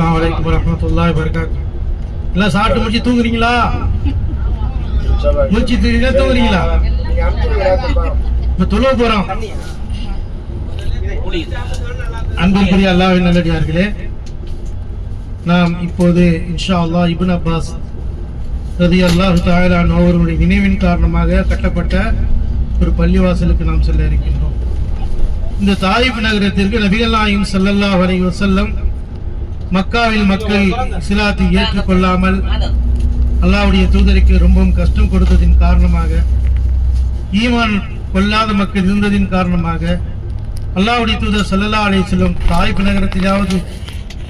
அஸ்லாம் அலைக்கும் வரஹ்மத்துல்லாஹி வபரகாத்துஹு எல்லாம் சாப்பிட்டு முடிச்சு தூங்குறீங்களா? முடிச்சு தூங்குறீங்களா தூங்குறீங்களா? இப்ப தொழுவ போகிறோம் அன்பிற்குரிய அல்லாவின் நல்லடியார்களே நாம் இப்போது இன்ஷா அல்லாஹ் இபின் அப்பாஸ் ரதி அல்லாஹு தாயலா அவர்களுடைய நினைவின் காரணமாக கட்டப்பட்ட ஒரு பள்ளிவாசலுக்கு நாம் செல்ல இருக்கின்றோம். இந்த தாயிப் நகரத்திற்கு நபிகள் நாயும் ஸல்லல்லாஹு அலைஹி வஸல்லம் மக்காவில் மக்கள் இஸ்லாத்தை ஏற்றுக்கொள்ளாமல் அல்லாவுடைய தூதருக்கு ரொம்பவும் கஷ்டம் கொடுத்ததின் காரணமாக ஈமான் கொள்ளாத மக்கள் இருந்ததின் காரணமாக அல்லாவுடைய தூதர் சல்லல்லா அலைஹி செல்லும் தாய்ப்பு நகரத்திலாவது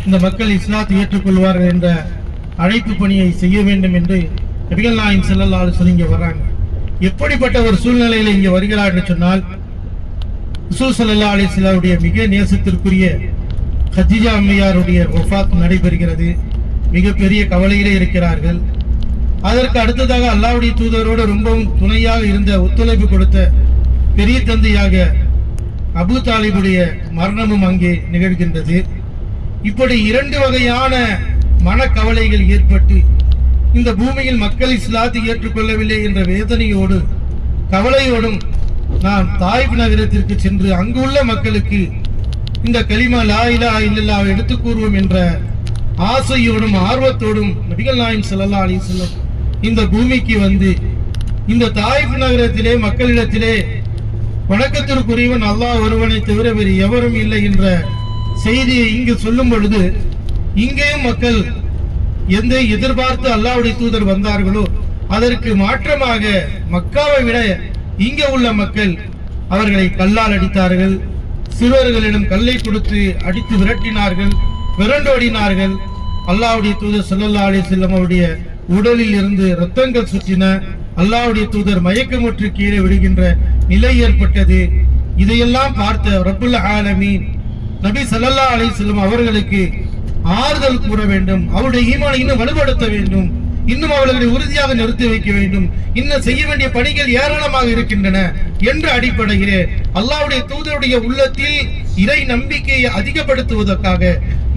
இந்த மக்கள் இஸ்லாத்தை ஏற்றுக்கொள்வார்கள் என்ற அழைப்பு பணியை செய்ய வேண்டும் என்று நபிகள் நாயின் செல்லல்லா அலைஹி இங்கே வர்றாங்க. எப்படிப்பட்ட ஒரு சூழ்நிலையில் இங்கே வருகிறார் என்று சொன்னால் ரசூல் ஸல்லல்லாஹு அலைஹி மிக நேசத்திற்குரிய கஜிஜா அம்மையாருடைய ஒஃபாத் நடைபெறுகிறது. மிகப்பெரிய கவலையிலே இருக்கிறார்கள். அதற்கு அடுத்ததாக அல்லாவுடைய தூதரோடு ரொம்பவும் துணையாக இருந்த ஒத்துழைப்பு கொடுத்த பெரிய தந்தையாக அபு தாலிபுடைய மரணமும் அங்கே நிகழ்கின்றது. இப்படி இரண்டு வகையான மனக்கவலைகள் ஏற்பட்டு இந்த பூமியில் மக்கள் இஸ்லாத்தை ஏற்றுக்கொள்ளவில்லை என்ற வேதனையோடு கவலையோடும் நான் தாய்ப் நகரத்திற்கு சென்று அங்குள்ள மக்களுக்கு இந்த கலிமா லா இலா இல்லல்லா எடுத்து கூறுவோம் என்ற ஆசையோடும் ஆர்வத்தோடும் நபிகள் நாயம் செல்லல்லா அலி செல்லம் இந்த பூமிக்கு வந்து இந்த தாய்ப்பு நகரத்திலே மக்களிடத்திலே வணக்கத்திற்குரியவன் அல்லாஹ் ஒருவனை தவிர வேறு எவரும் இல்லை என்ற செய்தியை இங்கு சொல்லும் பொழுது இங்கேயும் மக்கள் எந்த எதிர்பார்த்து அல்லாவுடைய தூதர் வந்தார்களோ அதற்கு மாற்றமாக மக்காவை விட இங்கே உள்ள மக்கள் அவர்களை கல்லால் அடித்தார்கள். சிறுவர்களிடம் கல்லை கொடுத்து அடித்து விரட்டினார்கள் விரண்டோடினார்கள். அல்லாவுடைய தூதர் சல்லல்லா அலி செல்லம் அவருடைய உடலில் இருந்து ரத்தங்கள் சுற்றின அல்லாவுடைய தூதர் மயக்கமுற்று கீழே விடுகின்ற நிலை ஏற்பட்டது. இதையெல்லாம் பார்த்த ரப்புல் ஆலமீன் நபி சல்லல்லா அலி செல்லும் அவர்களுக்கு ஆறுதல் கூற வேண்டும் அவருடைய ஈமானை இன்னும் வலுப்படுத்த வேண்டும் இன்னும் அவர்களை உறுதியாக நிறுத்தி வைக்க வேண்டும் இன்னும் செய்ய வேண்டிய பணிகள் ஏராளமாக இருக்கின்றன என்ற அடிப்படையிலே அல்லாவுடைய தூதருடைய உள்ளத்தில் இறை நம்பிக்கையை அதிகப்படுத்துவதற்காக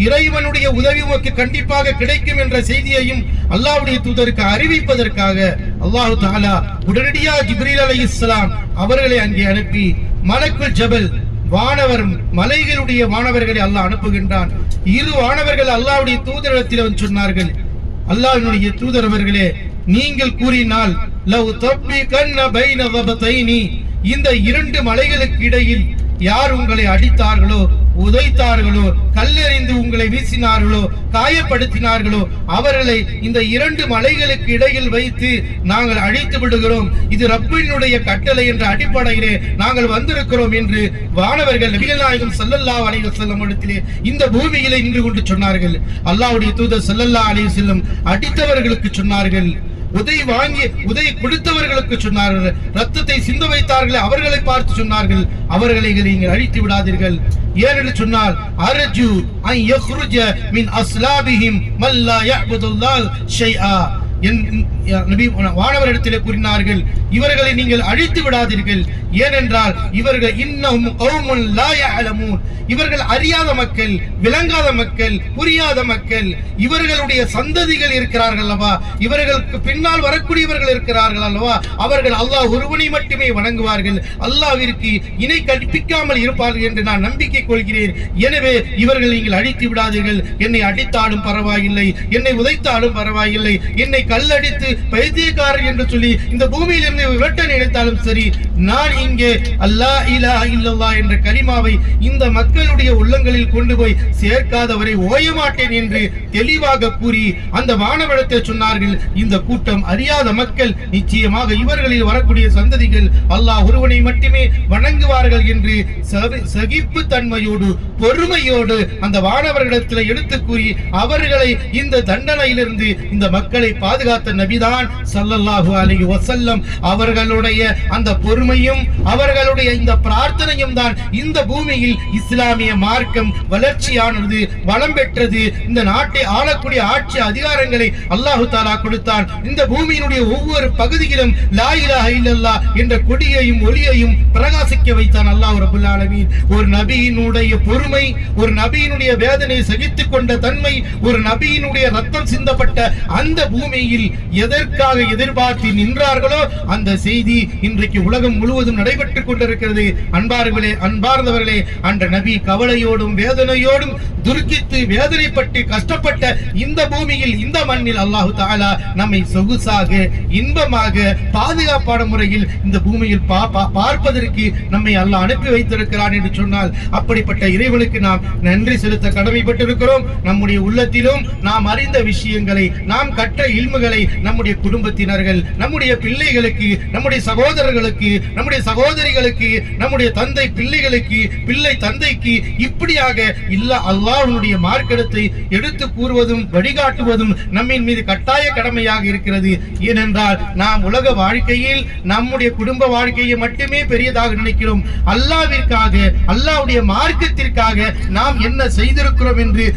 இறைவனுடைய உதவி உனக்கு கண்டிப்பாக கிடைக்கும் என்ற செய்தியையும் அல்லாவுடைய தூதருக்கு அறிவிப்பதற்காக அல்லாஹு தாலா உடனடியாக ஜிப்ரீல் அலைஹிஸ்ஸலாம் அவர்களை அங்கே அனுப்பி மலக்குல் ஜபல் வானவர் மலைகளுடைய வானவர்களை அல்லாஹ் அனுப்புகின்றான். இரு வானவர்கள் அல்லாவுடைய தூதரிடத்தில் வந்து சொன்னார்கள் அல்லாஹ்வினுடைய தூதர் அவர்களே நீங்கள் கூறினால் லவ் தப்பிகன்ன பைன வபதைனி இந்த இரண்டு மலைகளுக்கு இடையில் யார் உங்களை அடித்தார்களோ உதைத்தார்களோ கல்லெறிந்து உங்களை வீசினார்களோ காயப்படுத்தினார்களோ அவர்களை இந்த இரண்டு மலைகளுக்கு இடையில் வைத்து நாங்கள் அழித்து விடுகிறோம். இது ரப்பினுடைய கட்டளை என்ற அடிப்படையிலே நாங்கள் வந்திருக்கிறோம் என்று வானவர்கள் நபிகள் நாயகம் ஸல்லல்லாஹு அலைஹி வஸல்லம் இடத்திலே இந்த பூமியிலே நின்று கொண்டு சொன்னார்கள். அல்லாவுடைய தூதர் செல்லல்லா அலைய செல்லும் அடித்தவர்களுக்கு சொன்னார்கள். உதை வாங்கி உதை கொடுத்தவர்களுக்கு சொன்னார்கள். ரத்தத்தை சிந்த வைத்தார்களே அவர்களை பார்த்து சொன்னார்கள். அவர்களை நீங்கள் அழித்து விடாதீர்கள். ஏனென்று சொன்னால் அரஜு ஐ யஹ்ருஜ மின் அஸ்லாபிஹிம் மல்லா யஅபுதுல்லாஹ் ஷைஆ. என் நபி வானவரிடத்திலே கூறினார்கள் இவர்களை நீங்கள் அழித்து விடாதீர்கள். ஏனென்றால் இவர்கள் இன்னும் கௌமுன் லா யஅலமூன். இவர்கள் அறியாத மக்கள் விளங்காத மக்கள் புரியாத மக்கள் இவர்களுடைய சந்ததிகள் இருக்கிறார்கள் அல்லவா? இவர்களுக்கு பின்னால் வரக்கூடியவர்கள் இருக்கிறார்கள் அல்லவா? அவர்கள் அல்லாஹ் ஒருவனை மட்டுமே வணங்குவார்கள். அல்லாவிற்கு இணை கற்பிக்காமல் இருப்பார்கள் என்று நான் நம்பிக்கை கொள்கிறேன். எனவே இவர்கள் நீங்கள் அழித்து விடாதீர்கள். என்னை அடித்தாலும் பரவாயில்லை. என்னை உதைத்தாலும் பரவாயில்லை. என்னை கல்லடித்து பைத்தியக்காரர் என்று சொல்லி இந்த பூமியில் இருந்து விரட்ட நினைத்தாலும் சரி நான் இங்கே அல்லாஹ் இலா இல்லல்லா என்ற கலிமாவை இந்த மக்களுடைய உள்ளங்களில் கொண்டு போய் சேர்க்காதவரை ஓய மாட்டேன் என்று தெளிவாக கூறி அந்த வானவடத்தை சொன்னார்கள். இந்த கூட்டம் அறியாத மக்கள் நிச்சயமாக இவர்களில் வரக்கூடிய சந்ததிகள் அல்லாஹ் ஒருவனை மட்டுமே வணங்குவார்கள் என்று சகிப்பு தன்மையோடு பொறுமையோடு அந்த வானவர்களிடத்தில் எடுத்து கூறி அவர்களை இந்த தண்டனையிலிருந்து இந்த மக்களை பாதுகாத்த நபிதான் சல்லல்லாஹு அலி வசல்லம் அவர்களுடைய அந்த பொறுமையும் அவர்களுடைய இந்த பிரார்த்தனையும் தான் இந்த பூமியில் இஸ்லாமிய மார்க்கம் வளர்ச்சியானது வளம் பெற்றது. இந்த நாட்டை ஆளக்கூடிய ஆட்சி அதிகாரங்களை அல்லாஹு தாலா கொடுத்தான். இந்த பூமியினுடைய ஒவ்வொரு பகுதியிலும் லாயிலா இல்லல்லா என்ற கொடியையும் ஒளியையும் பிரகாசிக்க வைத்தான் அல்லாஹ் ரபுல் ஆலமீன். ஒரு நபியினுடைய பொறுமை ஒரு நபியினுடைய வேதனை சகித்து கொண்ட தன்மை ஒரு நபியினுடைய ரத்தம் சிந்தப்பட்ட அந்த பூமியில் எதற்காக எதிர்பார்த்து நின்றார்களோ அந்த செய்தி இன்றைக்கு உலகம் முழுவதும் நடைபெற்றுக் கொண்டிருக்கிறது. அன்பார்களே அன்பார்ந்தவர்களே அன்ற நபி கவலையோடும் வேதனையோடும் துர்க்கித்து வேதனைப்பட்டு கஷ்டப்பட்ட இந்த பூமியில் இந்த மண்ணில் அல்லாஹு தாலா நம்மை சொகுசாக இன்பமாக பாதுகாப்பான முறையில் இந்த பூமியில் பார்ப்பதற்கு நம்மை அல்லாஹ் அனுப்பி வைத்திருக்கிறான் என்று சொன்னால் அப்படிப்பட்ட இறைவனுக்கு நாம் நன்றி செலுத்த கடமைப்பட்டிருக்கிறோம். நம்முடைய உள்ளத்திலும் நாம் அறிந்த விஷயங்களை நாம் கற்ற இல்முகளை நம்முடைய குடும்பத்தினர்கள் நம்முடைய பிள்ளைகளுக்கு நம்முடைய சகோதரர்களுக்கு நம்முடைய சகோதரிகளுக்கு நம்முடைய தந்தை பிள்ளைகளுக்கு பிள்ளை தந்தைக்கு இப்படியாக இல்ல அல்லாஹ்வுடைய மார்க்கெடுத்தை எடுத்து கூறுவதும் வழிகாட்டுவதும் நம்மின் மீது கட்டாய கடமையாக இருக்கிறது. ஏனென்றால் நாம் உலக வாழ்க்கையில் நம்முடைய குடும்ப வாழ்க்கையை மட்டுமே பெரியதாக நினைக்கிறோம். அல்லாவிற்காக அல்லாவுடைய மார்க்கத்திற்காக நாம் என்ன செய்திருக்கிறோம் என்று